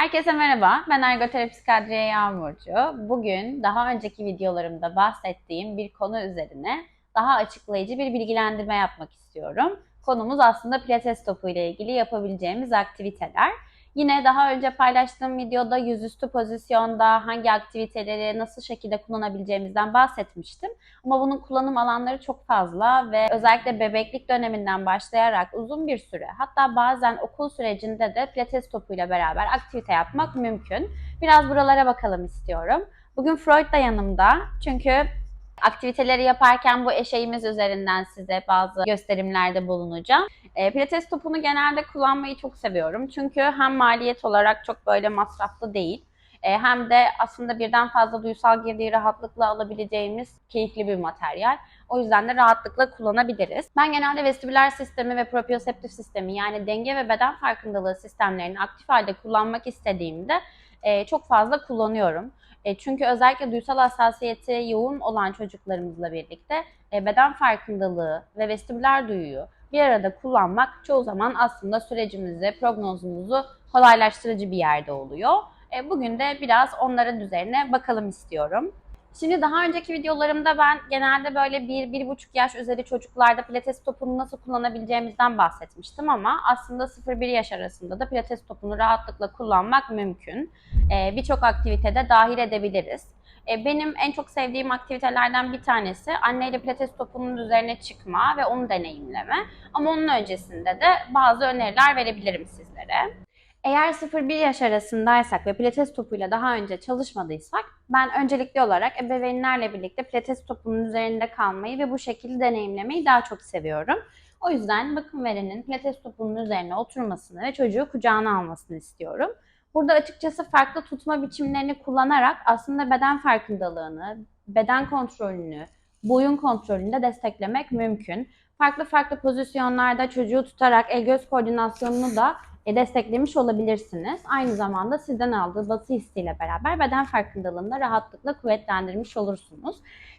Herkese merhaba, ben ergoterapist Kadriye Yağmurcu. Bugün daha önceki videolarımda bahsettiğim bir konu üzerine daha açıklayıcı bir bilgilendirme yapmak istiyorum. Konumuz aslında pilates topu ile ilgili yapabileceğimiz aktiviteler. Yine daha önce paylaştığım videoda yüzüstü pozisyonda hangi aktiviteleri nasıl şekilde kullanabileceğimizden bahsetmiştim. Ama bunun kullanım alanları çok fazla ve özellikle bebeklik döneminden başlayarak uzun bir süre hatta bazen okul sürecinde de pilates topuyla beraber aktivite yapmak mümkün. Biraz buralara bakalım istiyorum. Bugün Freud da yanımda çünkü aktiviteleri yaparken bu eşeğimiz üzerinden size bazı gösterimlerde bulunacağım. E, pilates topunu genelde kullanmayı çok seviyorum. Çünkü hem maliyet olarak çok böyle masraflı değil. e, hem de aslında birden fazla duysal girdiği rahatlıkla alabileceğimiz keyifli bir materyal. O yüzden de rahatlıkla kullanabiliriz. Ben genelde vestibüler sistemi ve proprioseptif sistemi yani denge ve beden farkındalığı sistemlerini aktif halde kullanmak istediğimde e, çok fazla kullanıyorum. E, çünkü özellikle duysal hassasiyeti yoğun olan çocuklarımızla birlikte e, beden farkındalığı ve vestibüler duyuyu bir arada kullanmak çoğu zaman aslında sürecimizi, prognozumuzu kolaylaştırıcı bir yerde oluyor. E, bugün de biraz onların üzerine bakalım istiyorum. Şimdi daha önceki videolarımda ben genelde böyle 1-1,5 yaş üzeri çocuklarda pilates topunu nasıl kullanabileceğimizden bahsetmiştim ama aslında 0-1 yaş arasında da pilates topunu rahatlıkla kullanmak mümkün. Ee, Birçok aktivitede dahil edebiliriz. Ee, Benim en çok sevdiğim aktivitelerden bir tanesi anneyle pilates topunun üzerine çıkma ve onu deneyimleme. Ama onun öncesinde de bazı öneriler verebilirim sizlere. Eğer 0-1 yaş arasındaysak ve pilates topuyla daha önce çalışmadıysak ben öncelikli olarak ebeveynlerle birlikte pilates topunun üzerinde kalmayı ve bu şekilde deneyimlemeyi daha çok seviyorum. O yüzden bakım verenin pilates topunun üzerine oturmasını ve çocuğu kucağına almasını istiyorum. Burada açıkçası farklı tutma biçimlerini kullanarak aslında beden farkındalığını, beden kontrolünü, boyun kontrolünü de desteklemek mümkün. Farklı farklı pozisyonlarda çocuğu tutarak el göz koordinasyonunu da desteklemiş olabilirsiniz. Aynı zamanda sizden aldığı batı hissiyle beraber beden farkındalığını da rahatlıkla kuvvetlendirmiş olursunuz.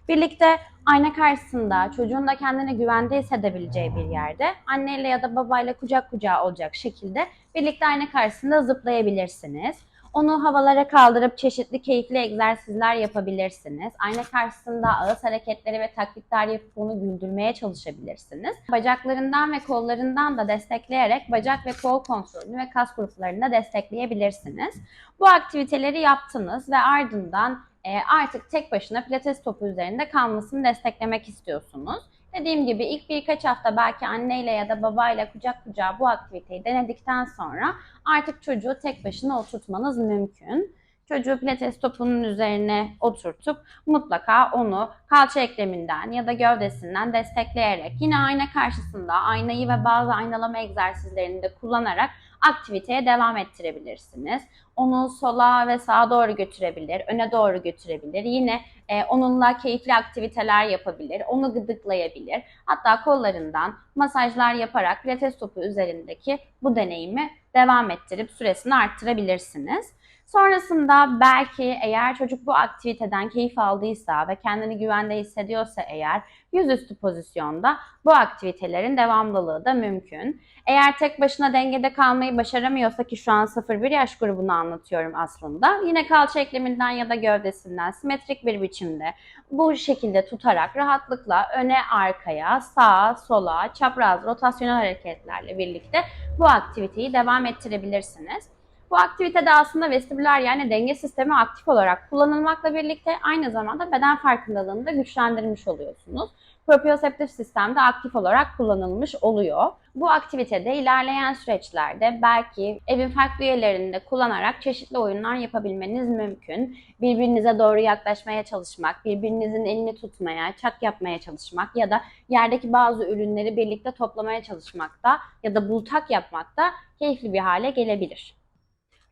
Birlikte ayna karşısında çocuğun da kendini güvende hissedebileceği bir yerde anneyle ya da babayla kucak kucağa olacak şekilde birlikte ayna karşısında zıplayabilirsiniz. Onu havalara kaldırıp çeşitli keyifli egzersizler yapabilirsiniz. Ayna karşısında ağız hareketleri ve taklitler yapıp onu güldürmeye çalışabilirsiniz. Bacaklarından ve kollarından da destekleyerek bacak ve kol kontrolünü ve kas gruplarını da destekleyebilirsiniz. Bu aktiviteleri yaptınız ve ardından e, artık tek başına pilates topu üzerinde kalmasını desteklemek istiyorsunuz. Dediğim gibi ilk birkaç hafta belki anneyle ya da babayla kucak kucağa bu aktiviteyi denedikten sonra artık çocuğu tek başına oturtmanız mümkün. Çocuğu pilates topunun üzerine oturtup mutlaka onu kalça ekleminden ya da gövdesinden destekleyerek yine ayna karşısında aynayı ve bazı aynalama egzersizlerini de kullanarak aktiviteye devam ettirebilirsiniz. Onu sola ve sağa doğru götürebilir, öne doğru götürebilir. Yine e, onunla keyifli aktiviteler yapabilir, onu gıdıklayabilir. Hatta kollarından masajlar yaparak pilates topu üzerindeki bu deneyimi devam ettirip süresini arttırabilirsiniz. Sonrasında belki eğer çocuk bu aktiviteden keyif aldıysa ve kendini güvende hissediyorsa eğer yüzüstü pozisyonda bu aktivitelerin devamlılığı da mümkün. Eğer tek başına dengede kalmayı başaramıyorsa ki şu an 0-1 yaş grubunu anlatıyorum aslında. Yine kalça ekleminden ya da gövdesinden simetrik bir biçimde bu şekilde tutarak rahatlıkla öne arkaya, sağa, sola, çapraz, rotasyonel hareketlerle birlikte bu aktiviteyi devam ettirebilirsiniz. Bu aktivitede aslında vestibüler yani denge sistemi aktif olarak kullanılmakla birlikte aynı zamanda beden farkındalığını da güçlendirmiş oluyorsunuz. Proprioseptif sistem de aktif olarak kullanılmış oluyor. Bu aktivitede ilerleyen süreçlerde belki evin farklı yerlerinde kullanarak çeşitli oyunlar yapabilmeniz mümkün. Birbirinize doğru yaklaşmaya çalışmak, birbirinizin elini tutmaya, çak yapmaya çalışmak ya da yerdeki bazı ürünleri birlikte toplamaya çalışmak da ya da bultak yapmak da keyifli bir hale gelebilir.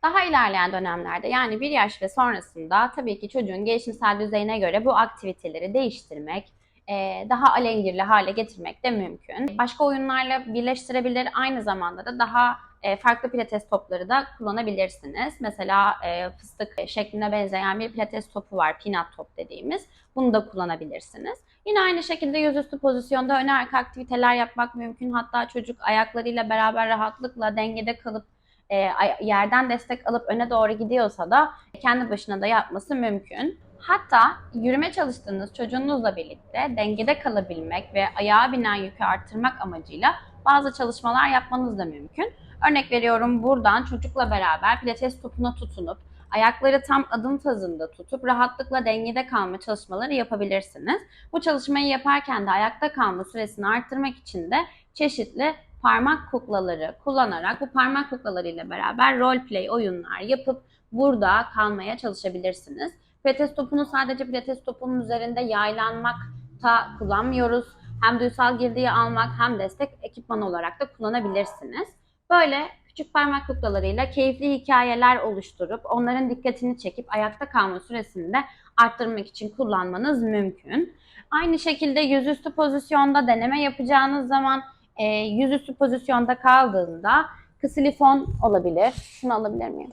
Daha ilerleyen dönemlerde yani bir yaş ve sonrasında tabii ki çocuğun gelişimsel düzeyine göre bu aktiviteleri değiştirmek, e, daha alengirli hale getirmek de mümkün. Başka oyunlarla birleştirebilir. Aynı zamanda da daha e, farklı pilates topları da kullanabilirsiniz. Mesela e, fıstık şekline benzeyen bir pilates topu var, peanut top dediğimiz. Bunu da kullanabilirsiniz. Yine aynı şekilde yüzüstü pozisyonda öne arka aktiviteler yapmak mümkün. Hatta çocuk ayaklarıyla beraber rahatlıkla dengede kalıp e, yerden destek alıp öne doğru gidiyorsa da kendi başına da yapması mümkün. Hatta yürüme çalıştığınız çocuğunuzla birlikte dengede kalabilmek ve ayağa binen yükü arttırmak amacıyla bazı çalışmalar yapmanız da mümkün. Örnek veriyorum buradan çocukla beraber pilates topuna tutunup ayakları tam adım tazında tutup rahatlıkla dengede kalma çalışmaları yapabilirsiniz. Bu çalışmayı yaparken de ayakta kalma süresini arttırmak için de çeşitli parmak kuklaları kullanarak bu parmak kuklalarıyla beraber role play oyunlar yapıp burada kalmaya çalışabilirsiniz. Pilates topunu sadece pilates topunun üzerinde yaylanmakta kullanmıyoruz. Hem duysal girdiği almak hem destek ekipman olarak da kullanabilirsiniz. Böyle küçük parmak kuklalarıyla keyifli hikayeler oluşturup onların dikkatini çekip ayakta kalma süresini de arttırmak için kullanmanız mümkün. Aynı şekilde yüzüstü pozisyonda deneme yapacağınız zaman e, yüzüstü pozisyonda kaldığında ksilifon olabilir. Şunu alabilir miyim?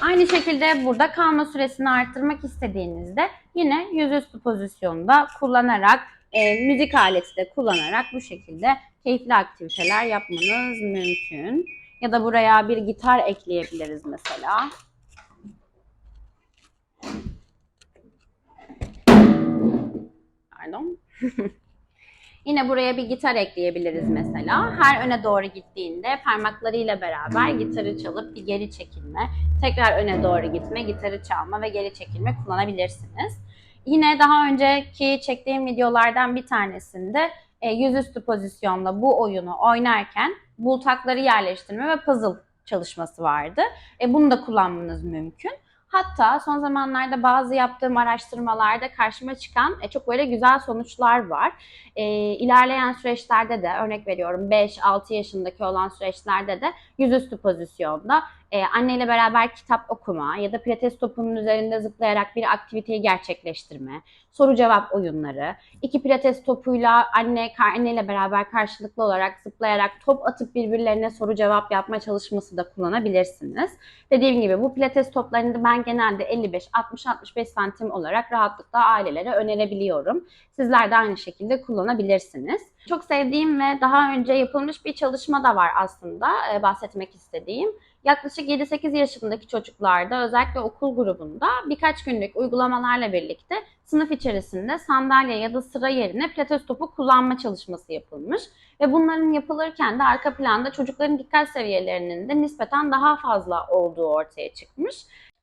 Aynı şekilde burada kalma süresini arttırmak istediğinizde yine yüzüstü pozisyonda kullanarak e, müzik aleti de kullanarak bu şekilde keyifli aktiviteler yapmanız mümkün. Ya da buraya bir gitar ekleyebiliriz mesela. Pardon. Yine buraya bir gitar ekleyebiliriz mesela. Her öne doğru gittiğinde parmaklarıyla beraber gitarı çalıp bir geri çekilme, tekrar öne doğru gitme, gitarı çalma ve geri çekilme kullanabilirsiniz. Yine daha önceki çektiğim videolardan bir tanesinde e, yüzüstü pozisyonda bu oyunu oynarken bultakları yerleştirme ve puzzle çalışması vardı. E, bunu da kullanmanız mümkün. Hatta son zamanlarda bazı yaptığım araştırmalarda karşıma çıkan e, çok böyle güzel sonuçlar var. E, ilerleyen süreçlerde de örnek veriyorum 5-6 yaşındaki olan süreçlerde de yüzüstü pozisyonda e, anneyle beraber kitap okuma ya da pilates topunun üzerinde zıplayarak bir aktiviteyi gerçekleştirme, soru cevap oyunları, iki pilates topuyla anne anneyle beraber karşılıklı olarak zıplayarak top atıp birbirlerine soru cevap yapma çalışması da kullanabilirsiniz. Dediğim gibi bu pilates toplarını da genelde 55, 60, 65 santim olarak rahatlıkla ailelere önerebiliyorum. Sizler de aynı şekilde kullanabilirsiniz. Çok sevdiğim ve daha önce yapılmış bir çalışma da var aslında e, bahsetmek istediğim. Yaklaşık 7-8 yaşındaki çocuklarda özellikle okul grubunda birkaç günlük uygulamalarla birlikte sınıf içerisinde sandalye ya da sıra yerine pilates topu kullanma çalışması yapılmış. Ve bunların yapılırken de arka planda çocukların dikkat seviyelerinin de nispeten daha fazla olduğu ortaya çıkmış.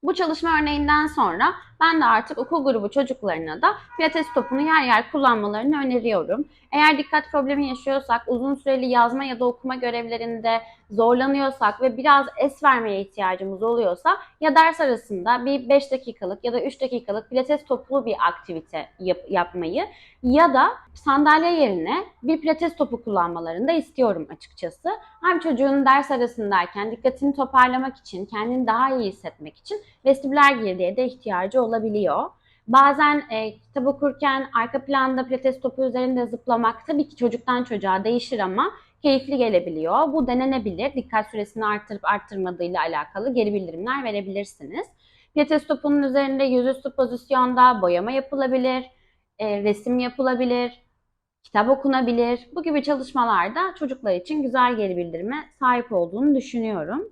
Bu çalışma örneğinden sonra ben de artık okul grubu çocuklarına da pilates topunu yer yer kullanmalarını öneriyorum. Eğer dikkat problemi yaşıyorsak, uzun süreli yazma ya da okuma görevlerinde zorlanıyorsak ve biraz es vermeye ihtiyacımız oluyorsa ya ders arasında bir 5 dakikalık ya da 3 dakikalık pilates toplu bir aktivite yap- yapmayı ya da sandalye yerine bir pilates topu kullanmalarını da istiyorum açıkçası. Hem çocuğun ders arasındayken dikkatini toparlamak için, kendini daha iyi hissetmek için vestibüler girdiğe de ihtiyacı olabiliyor. Bazen e, kitap okurken arka planda pilates topu üzerinde zıplamak tabii ki çocuktan çocuğa değişir ama keyifli gelebiliyor. Bu denenebilir. Dikkat süresini arttırıp arttırmadığıyla alakalı geri bildirimler verebilirsiniz. Pilates topunun üzerinde yüzüstü pozisyonda boyama yapılabilir, e, resim yapılabilir, kitap okunabilir. Bu gibi çalışmalarda çocuklar için güzel geri bildirime sahip olduğunu düşünüyorum.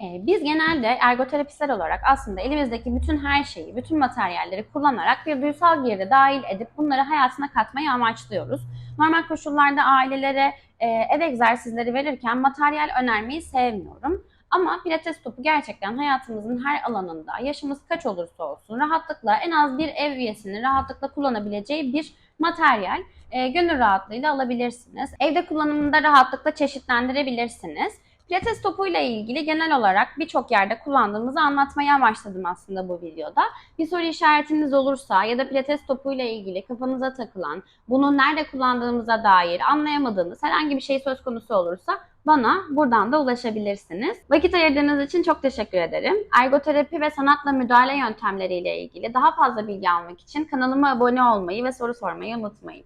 Ee, Biz genelde ergoterapistler olarak aslında elimizdeki bütün her şeyi, bütün materyalleri kullanarak bir duysal girdi dahil edip bunları hayatına katmayı amaçlıyoruz. Normal koşullarda ailelere e, ev egzersizleri verirken materyal önermeyi sevmiyorum. Ama pilates topu gerçekten hayatımızın her alanında, yaşımız kaç olursa olsun rahatlıkla en az bir ev üyesinin rahatlıkla kullanabileceği bir materyal. E, gönül rahatlığıyla alabilirsiniz. Evde kullanımında rahatlıkla çeşitlendirebilirsiniz. Pilates topuyla ilgili genel olarak birçok yerde kullandığımızı anlatmaya amaçladım aslında bu videoda. Bir soru işaretiniz olursa ya da pilates topuyla ilgili kafanıza takılan, bunu nerede kullandığımıza dair anlayamadığınız herhangi bir şey söz konusu olursa bana buradan da ulaşabilirsiniz. Vakit ayırdığınız için çok teşekkür ederim. Ergoterapi ve sanatla müdahale yöntemleriyle ilgili daha fazla bilgi almak için kanalıma abone olmayı ve soru sormayı unutmayın.